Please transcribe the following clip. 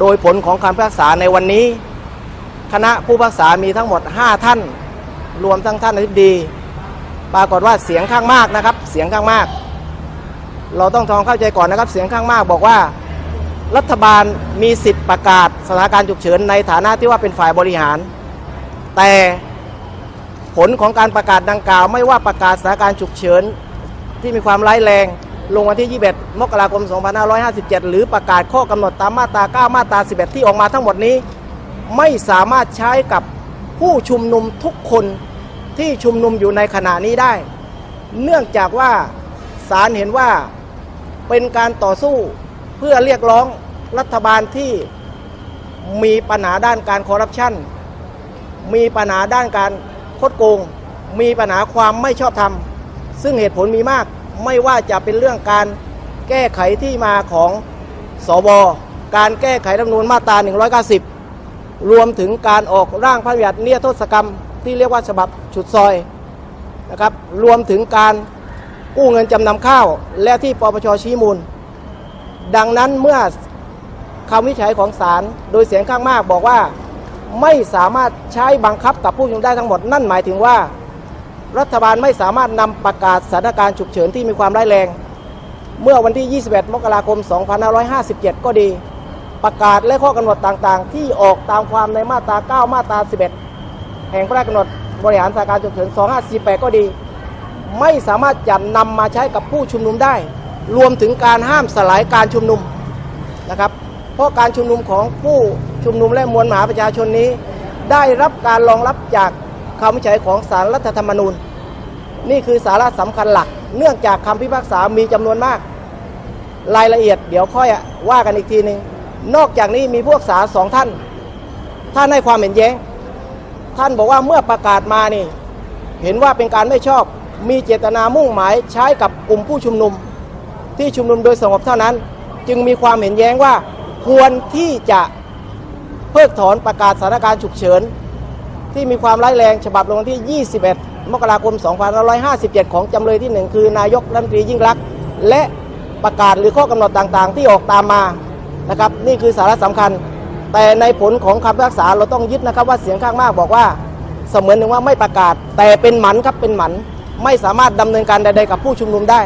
โดยผลของคำพิพากษาในวันนี้ คณะผู้พิพากษามีทั้งหมด 5 ท่าน รวมทั้งท่านอธิบดี ปรากฏว่าเสียงข้างมากนะครับ เสียงข้างมาก เราต้องทองเข้าใจก่อนนะครับ เสียงข้างมากบอกว่า รัฐบาลมีสิทธิ์ประกาศสถานการณ์ฉุกเฉินในฐานะที่ว่าเป็นฝ่ายบริหาร แต่ผลของการประกาศดังกล่าว ไม่ว่าประกาศสถานการณ์ฉุกเฉินที่มีความร้ายแรง ลงวันที่ 21 มกราคม 2557 หรือประกาศข้อกำหนดตามมาตรา 9 มาตรา 11 ที่ออกมาทั้งหมดนี้ ไม่สามารถใช้กับผู้ชุมนุมทุกคนที่ชุมนุมอยู่ในขณะนี้ได้ เนื่องจากว่าศาลเห็นว่าเป็นการต่อสู้เพื่อเรียกร้องรัฐบาลที่มีปัญหาด้านการคอร์รัปชัน มีปัญหาด้านการคดโกง มีปัญหาความไม่ชอบธรรม ซึ่งเหตุผลมีมาก ไม่ว่าจะเป็นเรื่องการแก้ไขที่มาของสวการแก้ไขรัฐมนูญมาตรา 190 รวมถึงการออกร่างพระราชบัญญัติเนียโทษกรรมที่เรียกว่าฉบับฉุดซอยนะครับรวมถึงการกู้เงินจำนำข้าว และที่ปปชชี้มูล ดังนั้นเมื่อคำวิจัยของศาลโดยเสียงข้างมากบอกว่า ไม่สามารถใช้บังคับกับผู้ชุมนุมได้ทั้งหมดนั่นหมายถึงว่า รัฐบาลไม่สามารถนำประกาศสถานการณ์ฉุกเฉินที่มีความร้ายแรง เมื่อวันที่ 21 มกราคม 2557 ก็ดี ประกาศและข้อกำหนดต่างๆ ที่ออกตามความในมาตรา 9 มาตรา 11 แห่งพระราชกำหนดบริหารสถานการณ์ฉุกเฉิน 2548 ก็ดี ไม่สามารถจะนำมาใช้กับผู้ชุมนุมได้ รวมถึงการห้ามสลายการชุมนุมนะครับ เพราะการชุมนุมของผู้ชุมนุมและมวลมหาประชาชนนี้ ได้รับการรองรับจาก คำวิจัยของศาลรัฐธรรมนูญ นี่คือสาระสำคัญหลัก เนื่องจากคำพิพากษามีจำนวนมาก รายละเอียดเดี๋ยวค่อยว่ากันอีกทีหนึ่งนอกจากนี้มีพวกษาสองท่าน ท่านให้ความเห็นแย้ง ท่านบอกว่าเมื่อประกาศมานี่ เห็นว่าเป็นการไม่ชอบ มีเจตนามุ่งหมายใช้กับกลุ่มผู้ชุมนุม ที่ชุมนุมโดยสงบเท่านั้น จึงมีความเห็นแย้งว่า ควรที่จะเพิกถอนประกาศสถานการณ์ฉุกเฉิน ที่มีความร้ายแรงฉบับลงวันที่ 21 มกราคม 2557 ของจำเลยที่หนึ่งคือนายกรัฐมนตรียิ่งรักษณ์และประกาศหรือข้อกำหนดต่างๆ ที่ออกตามมานะครับนี่คือสาระสำคัญ แต่ในผลของคำพิพากษาเราต้องยึดนะครับว่าเสียงข้างมากบอกว่า เสมือนหนึ่งว่าไม่ประกาศ แต่เป็นหมันครับเป็นหมัน ไม่สามารถดำเนินการใดๆกับผู้ชุมนุมได้